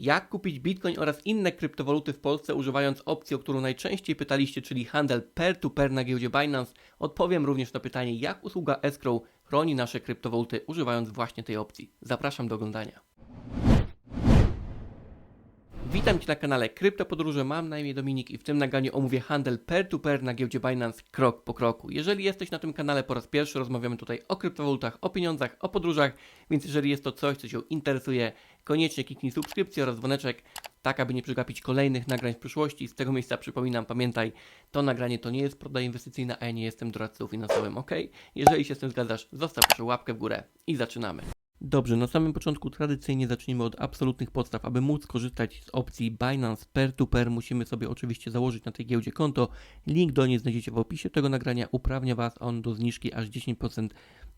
Jak kupić Bitcoin oraz inne kryptowaluty w Polsce używając opcji, o którą najczęściej pytaliście, czyli handel peer-to-peer na giełdzie Binance? Odpowiem również na pytanie, jak usługa escrow chroni nasze kryptowaluty używając właśnie tej opcji. Zapraszam do oglądania. Witam Cię na kanale Kryptopodróże, mam na imię Dominik i w tym nagraniu omówię handel peer-to-peer na giełdzie Binance krok po kroku. Jeżeli jesteś na tym kanale po raz pierwszy, rozmawiamy tutaj o kryptowalutach, o pieniądzach, o podróżach, więc jeżeli jest to coś, co Cię interesuje, koniecznie kliknij subskrypcję oraz dzwoneczek, tak aby nie przegapić kolejnych nagrań w przyszłości. Z tego miejsca przypominam, pamiętaj, to nagranie to nie jest proda inwestycyjna, a ja nie jestem doradcą finansowym, ok? Jeżeli się z tym zgadzasz, zostaw proszę łapkę w górę i zaczynamy. Dobrze, na samym początku tradycyjnie zacznijmy od absolutnych podstaw. Aby móc korzystać z opcji Binance Peer-to-Peer, musimy sobie oczywiście założyć na tej giełdzie konto. Link do niej znajdziecie w opisie tego nagrania. Uprawnia Was on do zniżki aż 10%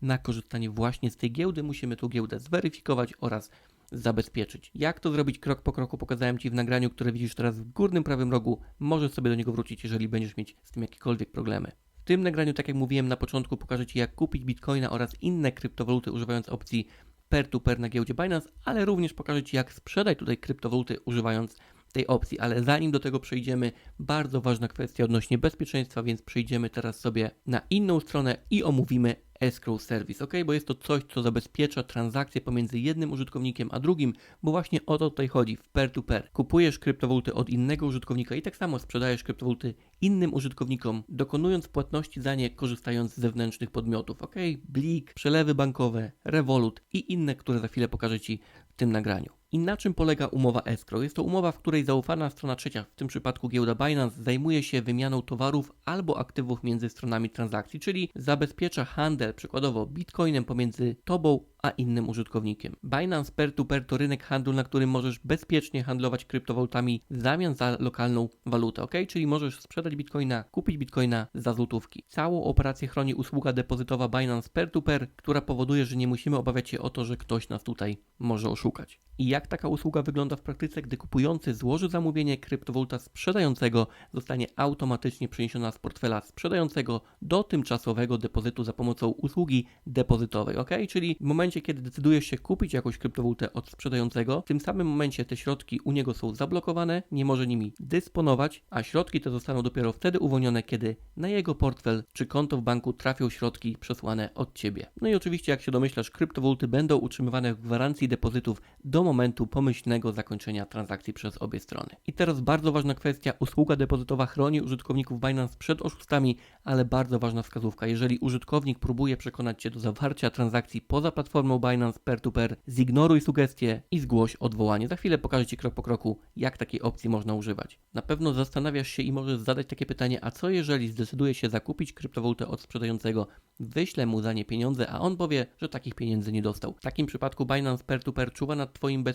na korzystanie właśnie z tej giełdy. Musimy tą giełdę zweryfikować oraz zabezpieczyć. Jak to zrobić krok po kroku pokazałem Ci w nagraniu, które widzisz teraz w górnym prawym rogu. Możesz sobie do niego wrócić, jeżeli będziesz mieć z tym jakiekolwiek problemy. W tym nagraniu, tak jak mówiłem na początku, pokażę Ci jak kupić bitcoina oraz inne kryptowaluty używając opcji peer-to-peer na giełdzie Binance, ale również pokażę Ci jak sprzedać tutaj kryptowaluty używając tej opcji. Ale zanim do tego przejdziemy, bardzo ważna kwestia odnośnie bezpieczeństwa, więc przejdziemy teraz sobie na inną stronę i omówimy escrow service, ok? Bo jest to coś, co zabezpiecza transakcje pomiędzy jednym użytkownikiem a drugim, bo właśnie o to tutaj chodzi w peer-to-peer. Kupujesz kryptowaluty od innego użytkownika i tak samo sprzedajesz kryptowaluty innym użytkownikom, dokonując płatności za nie, korzystając z zewnętrznych podmiotów, ok? Blik, przelewy bankowe, Revolut i inne, które za chwilę pokażę Ci w tym nagraniu. I na czym polega umowa escrow? Jest to umowa, w której zaufana strona trzecia, w tym przypadku giełda Binance, zajmuje się wymianą towarów albo aktywów między stronami transakcji, czyli zabezpiecza handel, przykładowo bitcoinem pomiędzy tobą a innym użytkownikiem. Binance Peer-to-Peer to rynek handlu, na którym możesz bezpiecznie handlować kryptowalutami w zamian za lokalną walutę, ok? Czyli możesz sprzedać bitcoina, kupić bitcoina za złotówki. Całą operację chroni usługa depozytowa Binance Peer-to-Peer, która powoduje, że nie musimy obawiać się o to, że ktoś nas tutaj może oszukać. I jak taka usługa wygląda w praktyce, gdy kupujący złoży zamówienie, kryptowaluta sprzedającego zostanie automatycznie przeniesiona z portfela sprzedającego do tymczasowego depozytu za pomocą usługi depozytowej, ok? Czyli w momencie, kiedy decydujesz się kupić jakąś kryptowalutę od sprzedającego, w tym samym momencie te środki u niego są zablokowane, nie może nimi dysponować, a środki te zostaną dopiero wtedy uwolnione, kiedy na jego portfel czy konto w banku trafią środki przesłane od ciebie. No i oczywiście, jak się domyślasz, kryptowaluty będą utrzymywane w gwarancji depozytów do momentu pomyślnego zakończenia transakcji przez obie strony. I teraz bardzo ważna kwestia, usługa depozytowa chroni użytkowników Binance przed oszustami, ale bardzo ważna wskazówka. Jeżeli użytkownik próbuje przekonać Cię do zawarcia transakcji poza platformą Binance Peer-to-Peer, zignoruj sugestie i zgłoś odwołanie. Za chwilę pokażę Ci krok po kroku, jak takiej opcji można używać. Na pewno zastanawiasz się i możesz zadać takie pytanie, a co jeżeli zdecyduje się zakupić kryptowalutę od sprzedającego, wyślę mu za nie pieniądze, a on powie, że takich pieniędzy nie dostał. W takim przypadku Binance Peer-to-Peer czuwa nad Twoim bezpieczeństwem,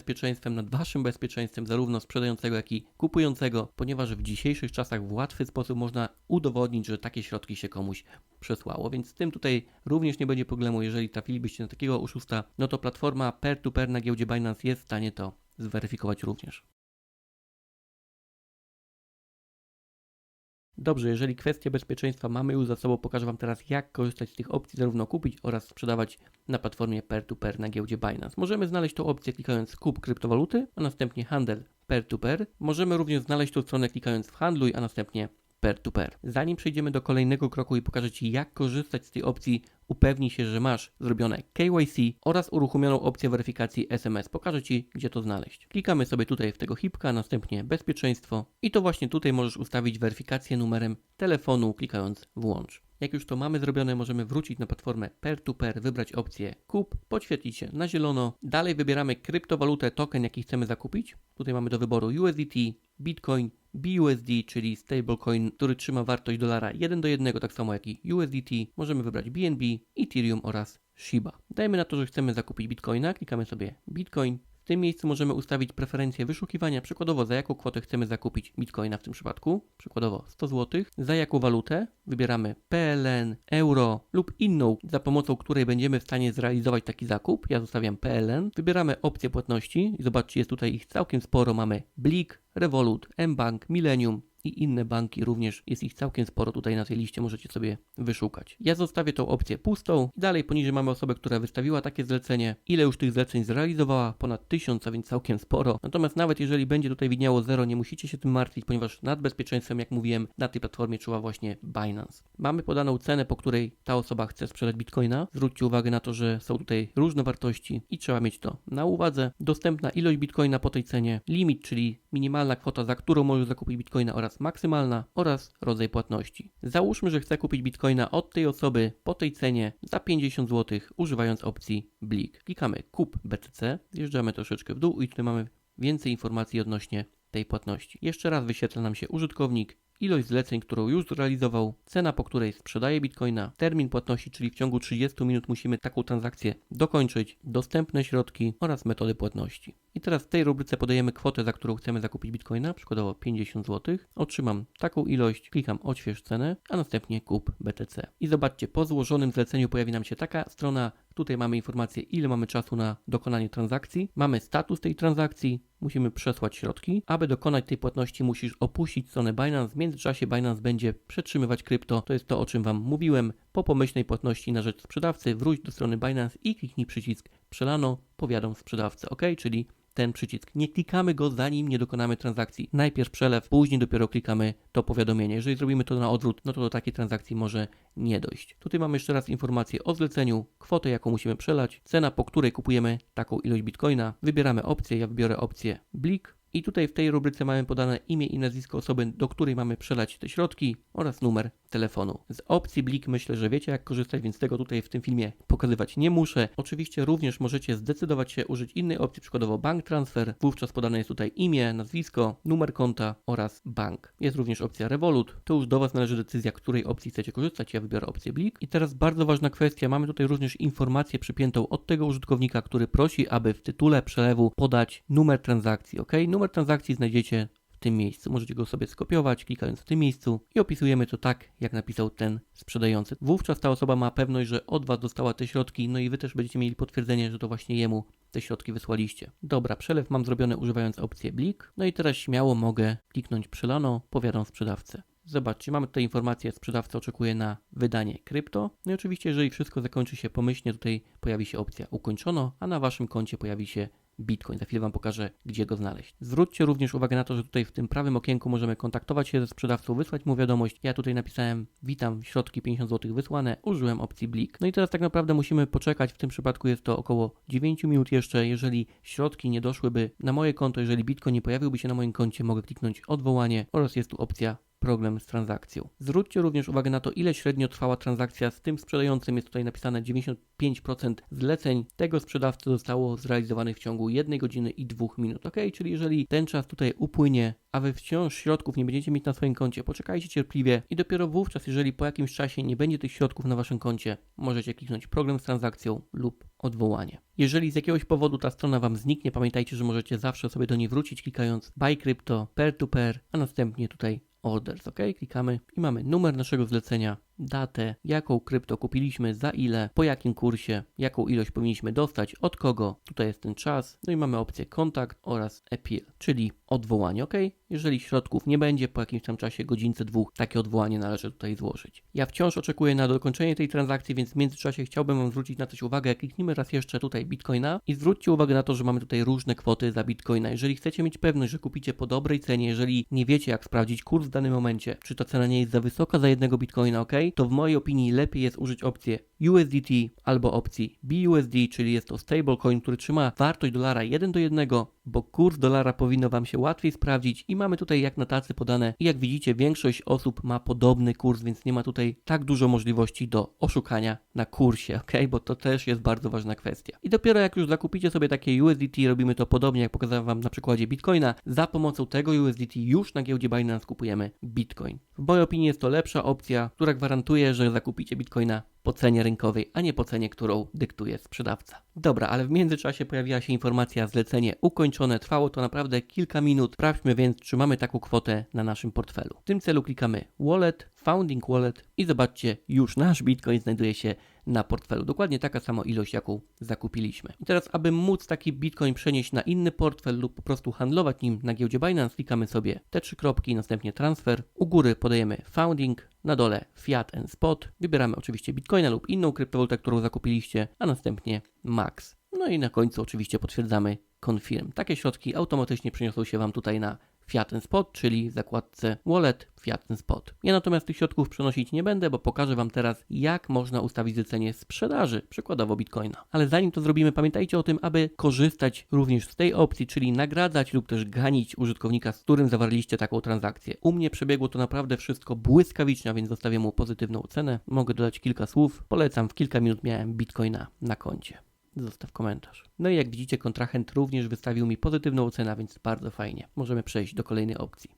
nad Waszym bezpieczeństwem, zarówno sprzedającego, jak i kupującego, ponieważ w dzisiejszych czasach w łatwy sposób można udowodnić, że takie środki się komuś przesłało, więc z tym tutaj również nie będzie problemu, jeżeli trafilibyście na takiego oszusta, no to platforma peer-to-peer na giełdzie Binance jest w stanie to zweryfikować również. Dobrze, jeżeli kwestie bezpieczeństwa mamy już za sobą, pokażę Wam teraz jak korzystać z tych opcji, zarówno kupić oraz sprzedawać na platformie peer-to-peer na giełdzie Binance. Możemy znaleźć tą opcję klikając kup kryptowaluty, a następnie handel peer-to-peer. Możemy również znaleźć tą stronę klikając w handluj, a następnie peer-to-peer. Zanim przejdziemy do kolejnego kroku i pokażę Ci jak korzystać z tej opcji, upewnij się, że masz zrobione KYC oraz uruchomioną opcję weryfikacji SMS. Pokażę Ci, gdzie to znaleźć. Klikamy sobie tutaj w tego hipka, następnie bezpieczeństwo i to właśnie tutaj możesz ustawić weryfikację numerem telefonu, klikając włącz. Jak już to mamy zrobione, możemy wrócić na platformę peer-to-peer, wybrać opcję kup, podświetlić się na zielono. Dalej wybieramy kryptowalutę, token, jaki chcemy zakupić. Tutaj mamy do wyboru USDT, Bitcoin, BUSD, czyli stablecoin, który trzyma wartość dolara 1 do 1, tak samo jak i USDT. Możemy wybrać BNB, Ethereum oraz Shiba. Dajmy na to, że chcemy zakupić Bitcoina, klikamy sobie Bitcoin. W tym miejscu możemy ustawić preferencje wyszukiwania, przykładowo za jaką kwotę chcemy zakupić Bitcoina w tym przypadku, przykładowo 100 zł, za jaką walutę, wybieramy PLN, euro lub inną, za pomocą której będziemy w stanie zrealizować taki zakup. Ja zostawiam PLN, wybieramy opcję płatności i zobaczcie, jest tutaj ich całkiem sporo, mamy Blik, Revolut, mBank, Millennium, i inne banki również. Jest ich całkiem sporo tutaj na tej liście, możecie sobie wyszukać. Ja zostawię tą opcję pustą. Dalej poniżej mamy osobę, która wystawiła takie zlecenie. Ile już tych zleceń zrealizowała? Ponad 1000, a więc całkiem sporo. Natomiast nawet jeżeli będzie tutaj widniało 0, nie musicie się tym martwić, ponieważ nad bezpieczeństwem, jak mówiłem, na tej platformie czuwa właśnie Binance. Mamy podaną cenę, po której ta osoba chce sprzedać bitcoina. Zwróćcie uwagę na to, że są tutaj różne wartości i trzeba mieć to na uwadze. Dostępna ilość bitcoina po tej cenie, limit, czyli minimalna kwota, za którą możesz zakupić bitcoina oraz maksymalna oraz rodzaj płatności. Załóżmy, że chcę kupić bitcoina od tej osoby po tej cenie za 50 zł używając opcji Blik. Klikamy kup BTC, zjeżdżamy troszeczkę w dół i tutaj mamy więcej informacji odnośnie tej płatności. Jeszcze raz wyświetla nam się użytkownik, ilość zleceń, którą już zrealizował, cena, po której sprzedaje bitcoina, termin płatności, czyli w ciągu 30 minut musimy taką transakcję dokończyć, dostępne środki oraz metody płatności. I teraz w tej rubryce podajemy kwotę, za którą chcemy zakupić bitcoina, przykładowo 50 zł. Otrzymam taką ilość, klikam odśwież cenę, a następnie kup BTC. I zobaczcie, po złożonym zleceniu pojawi nam się taka strona, Tutaj mamy informację, ile mamy czasu na dokonanie transakcji. Mamy status tej transakcji, musimy przesłać środki. Aby dokonać tej płatności, musisz opuścić stronę Binance. W międzyczasie Binance będzie przetrzymywać krypto. To jest to, o czym Wam mówiłem. Po pomyślnej płatności na rzecz sprzedawcy, wróć do strony Binance i kliknij przycisk przelano, powiadam sprzedawcę, ok? Czyli ten przycisk. Nie klikamy go zanim nie dokonamy transakcji. Najpierw przelew, później dopiero klikamy to powiadomienie. Jeżeli zrobimy to na odwrót, no to do takiej transakcji może nie dojść. Tutaj mamy jeszcze raz informację o zleceniu, kwotę jaką musimy przelać, cena po której kupujemy taką ilość bitcoina. Wybieramy opcję, ja wybiorę opcję Blik. I tutaj w tej rubryce mamy podane imię i nazwisko osoby, do której mamy przelać te środki oraz numer telefonu. Z opcji Blik myślę, że wiecie jak korzystać, więc tego tutaj w tym filmie pokazywać nie muszę. Oczywiście również możecie zdecydować się użyć innej opcji, przykładowo bank transfer. Wówczas podane jest tutaj imię, nazwisko, numer konta oraz bank. Jest również opcja Revolut. To już do Was należy decyzja, której opcji chcecie korzystać. Ja wybiorę opcję Blik. I teraz bardzo ważna kwestia. Mamy tutaj również informację przypiętą od tego użytkownika, który prosi, aby w tytule przelewu podać numer transakcji, ok? Numer transakcji znajdziecie w tym miejscu. Możecie go sobie skopiować, klikając w tym miejscu i opisujemy to tak, jak napisał ten sprzedający. Wówczas ta osoba ma pewność, że od Was dostała te środki, no i Wy też będziecie mieli potwierdzenie, że to właśnie jemu te środki wysłaliście. Dobra, przelew mam zrobiony używając opcji Blik. No i teraz śmiało mogę kliknąć przelano, powiadam sprzedawcę. Zobaczcie, mamy tutaj informację, sprzedawca oczekuje na wydanie krypto. No i oczywiście, jeżeli wszystko zakończy się pomyślnie, tutaj pojawi się opcja ukończono, a na Waszym koncie pojawi się Bitcoin. Za chwilę Wam pokażę, gdzie go znaleźć. Zwróćcie również uwagę na to, że tutaj w tym prawym okienku możemy kontaktować się ze sprzedawcą, wysłać mu wiadomość. Ja tutaj napisałem, witam, środki 50 zł wysłane, użyłem opcji Blik. No i teraz tak naprawdę musimy poczekać, w tym przypadku jest to około 9 minut jeszcze. Jeżeli środki nie doszłyby na moje konto, jeżeli Bitcoin nie pojawiłby się na moim koncie, mogę kliknąć odwołanie oraz jest tu opcja problem z transakcją. Zwróćcie również uwagę na to, ile średnio trwała transakcja z tym sprzedającym. Jest tutaj napisane 95% zleceń tego sprzedawcy zostało zrealizowanych w ciągu 1 godziny i 2 minut. Ok, czyli jeżeli ten czas tutaj upłynie, a wy wciąż środków nie będziecie mieć na swoim koncie, poczekajcie cierpliwie i dopiero wówczas, jeżeli po jakimś czasie nie będzie tych środków na waszym koncie, możecie kliknąć problem z transakcją lub odwołanie. Jeżeli z jakiegoś powodu ta strona Wam zniknie, pamiętajcie, że możecie zawsze sobie do niej wrócić klikając buy crypto, peer to peer, a następnie tutaj orders, ok? Klikamy i mamy numer naszego zlecenia, datę, jaką krypto kupiliśmy, za ile, po jakim kursie, jaką ilość powinniśmy dostać, od kogo, tutaj jest ten czas, no i mamy opcję kontakt oraz appeal, czyli odwołanie, ok? Jeżeli środków nie będzie po jakimś tam czasie, godzince dwóch, takie odwołanie należy tutaj złożyć. Ja wciąż oczekuję na dokończenie tej transakcji, więc w międzyczasie chciałbym Wam zwrócić na coś uwagę. Kliknijmy raz jeszcze tutaj Bitcoina i zwróćcie uwagę na to, że mamy tutaj różne kwoty za Bitcoina. Jeżeli chcecie mieć pewność, że kupicie po dobrej cenie, jeżeli nie wiecie jak sprawdzić kurs w danym momencie, czy ta cena nie jest za wysoka za jednego Bitcoina, ok? To w mojej opinii lepiej jest użyć opcję USDT albo opcji BUSD, czyli jest to stablecoin, który trzyma wartość dolara 1 do 1, bo kurs dolara powinno Wam się łatwiej sprawdzić i mamy tutaj jak na tacy podane i jak widzicie większość osób ma podobny kurs, więc nie ma tutaj tak dużo możliwości do oszukania na kursie, ok? Bo to też jest bardzo ważna kwestia. I dopiero jak już zakupicie sobie takie USDT, robimy to podobnie jak pokazałem Wam na przykładzie Bitcoina, za pomocą tego USDT już na giełdzie Binance kupujemy Bitcoin. W mojej opinii jest to lepsza opcja, która gwarantuje, że zakupicie Bitcoina po cenie rynkowej, a nie po cenie, którą dyktuje sprzedawca. Dobra, ale w międzyczasie pojawiła się informacja zlecenie ukończone. Trwało to naprawdę kilka minut. Sprawdźmy więc, czy mamy taką kwotę na naszym portfelu. W tym celu klikamy Wallet, Founding Wallet i zobaczcie, już nasz Bitcoin znajduje się na portfelu. Dokładnie taka sama ilość, jaką zakupiliśmy. I teraz, aby móc taki bitcoin przenieść na inny portfel lub po prostu handlować nim na giełdzie Binance, klikamy sobie te trzy kropki, następnie transfer. U góry podajemy founding, na dole fiat and spot. Wybieramy oczywiście bitcoina lub inną kryptowalutę, którą zakupiliście, a następnie max. No i na końcu oczywiście potwierdzamy confirm. Takie środki automatycznie przeniosą się Wam tutaj na Fiat Spot, czyli w zakładce Wallet Fiat Spot. Ja natomiast tych środków przenosić nie będę, bo pokażę Wam teraz, jak można ustawić zlecenie sprzedaży, przykładowo Bitcoina. Ale zanim to zrobimy, pamiętajcie o tym, aby korzystać również z tej opcji, czyli nagradzać lub też ganić użytkownika, z którym zawarliście taką transakcję. U mnie przebiegło to naprawdę wszystko błyskawicznie, więc zostawię mu pozytywną ocenę. Mogę dodać kilka słów. Polecam, w kilka minut miałem Bitcoina na koncie zostaw komentarz. No i jak widzicie, kontrahent również wystawił mi pozytywną ocenę, więc bardzo fajnie. Możemy przejść do kolejnej opcji.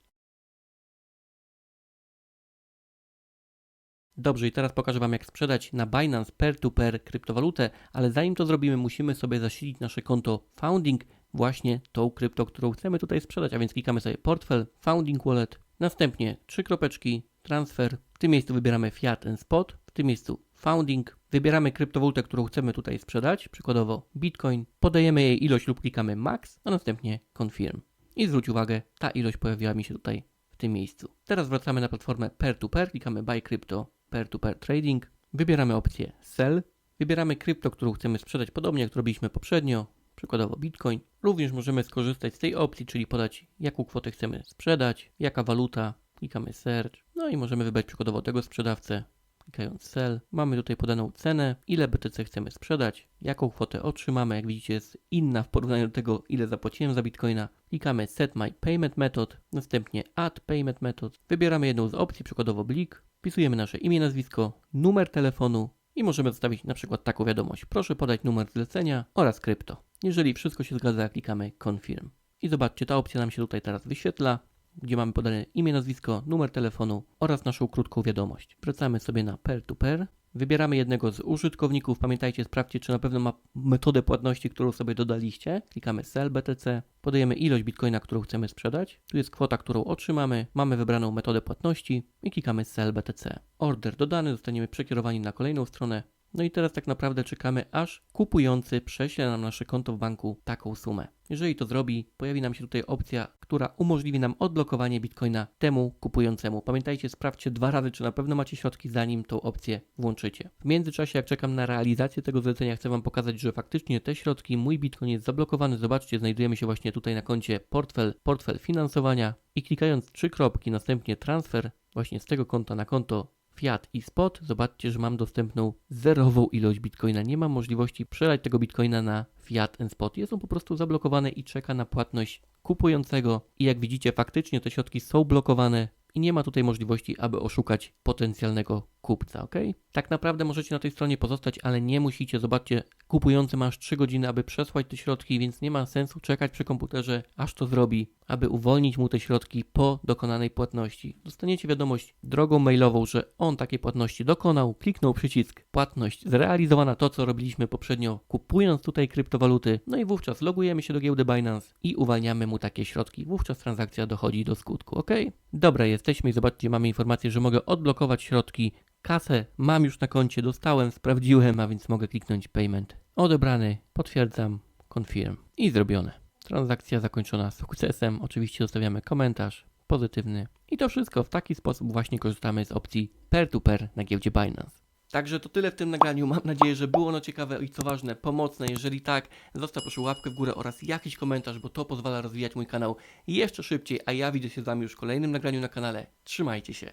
Dobrze, i teraz pokażę Wam, jak sprzedać na Binance peer-to-peer kryptowalutę, ale zanim to zrobimy, musimy sobie zasilić nasze konto Founding właśnie tą krypto, którą chcemy tutaj sprzedać, a więc klikamy sobie portfel, Founding Wallet, następnie trzy kropeczki, transfer, w tym miejscu wybieramy Fiat and Spot, w tym miejscu Founding, wybieramy kryptowalutę, którą chcemy tutaj sprzedać, przykładowo Bitcoin, podajemy jej ilość lub klikamy Max, a następnie Confirm. I zwróć uwagę, ta ilość pojawiła mi się tutaj w tym miejscu. Teraz wracamy na platformę Peer-to-Peer, klikamy Buy Crypto Peer-to-Peer Trading, wybieramy opcję Sell, wybieramy krypto, którą chcemy sprzedać, podobnie jak robiliśmy poprzednio, przykładowo Bitcoin. Również możemy skorzystać z tej opcji, czyli podać jaką kwotę chcemy sprzedać, jaka waluta, klikamy Search, no i możemy wybrać przykładowo tego sprzedawcę, klikając Sell. Mamy tutaj podaną cenę, ile BTC chcemy sprzedać, jaką kwotę otrzymamy. Jak widzicie jest inna w porównaniu do tego, ile zapłaciłem za Bitcoina. Klikamy Set My Payment Method, następnie Add Payment Method. Wybieramy jedną z opcji, przykładowo Blik. Wpisujemy nasze imię, nazwisko, numer telefonu i możemy zostawić na przykład taką wiadomość. Proszę podać numer zlecenia oraz krypto. Jeżeli wszystko się zgadza, klikamy Confirm. I zobaczcie, ta opcja nam się tutaj teraz wyświetla gdzie mamy podane imię, nazwisko, numer telefonu oraz naszą krótką wiadomość. Wracamy sobie na peer-to-peer. Wybieramy jednego z użytkowników. Pamiętajcie, sprawdźcie, czy na pewno ma metodę płatności, którą sobie dodaliście. Klikamy Sell BTC. Podajemy ilość bitcoina, którą chcemy sprzedać. Tu jest kwota, którą otrzymamy. Mamy wybraną metodę płatności i klikamy Sell BTC. Order dodany, zostaniemy przekierowani na kolejną stronę. No i teraz tak naprawdę czekamy, aż kupujący prześle na nasze konto w banku taką sumę. Jeżeli to zrobi, pojawi nam się tutaj opcja, która umożliwi nam odblokowanie bitcoina temu kupującemu. Pamiętajcie, sprawdźcie dwa razy, czy na pewno macie środki, zanim tą opcję włączycie. W międzyczasie, jak czekam na realizację tego zlecenia, chcę Wam pokazać, że faktycznie te środki, mój bitcoin jest zablokowany. Zobaczcie, znajdujemy się właśnie tutaj na koncie portfel, portfel finansowania i klikając trzy kropki, następnie transfer właśnie z tego konta na konto Fiat i Spot, zobaczcie, że mam dostępną zerową ilość bitcoina. Nie mam możliwości przelać tego bitcoina na Fiat and Spot. Jest on po prostu zablokowany i czeka na płatność kupującego. I jak widzicie, faktycznie te środki są blokowane i nie ma tutaj możliwości, aby oszukać potencjalnego kupca, ok? Tak naprawdę możecie na tej stronie pozostać, ale nie musicie. Zobaczcie, kupujący masz 3 godziny, aby przesłać te środki, więc nie ma sensu czekać przy komputerze, aż to zrobi, aby uwolnić mu te środki po dokonanej płatności. Dostaniecie wiadomość drogą mailową, że on takiej płatności dokonał, kliknął przycisk płatność zrealizowana, to co robiliśmy poprzednio, kupując tutaj kryptowaluty, no i wówczas logujemy się do giełdy Binance i uwalniamy mu takie środki. Wówczas transakcja dochodzi do skutku, ok? Dobra, jesteśmy i zobaczcie, mamy informację, że mogę odblokować środki Kasę mam już na koncie, dostałem, sprawdziłem, a więc mogę kliknąć payment. Odebrany, potwierdzam, confirm i zrobione. Transakcja zakończona sukcesem. Oczywiście zostawiamy komentarz pozytywny. I to wszystko. W taki sposób właśnie korzystamy z opcji peer-to-peer na giełdzie Binance. Także to tyle w tym nagraniu. Mam nadzieję, że było ono ciekawe i co ważne, pomocne. Jeżeli tak, zostaw proszę łapkę w górę oraz jakiś komentarz, bo to pozwala rozwijać mój kanał jeszcze szybciej, a ja widzę się z Wami już w kolejnym nagraniu na kanale. Trzymajcie się.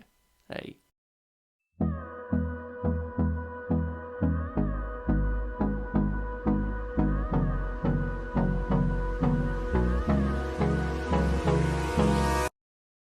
Hej.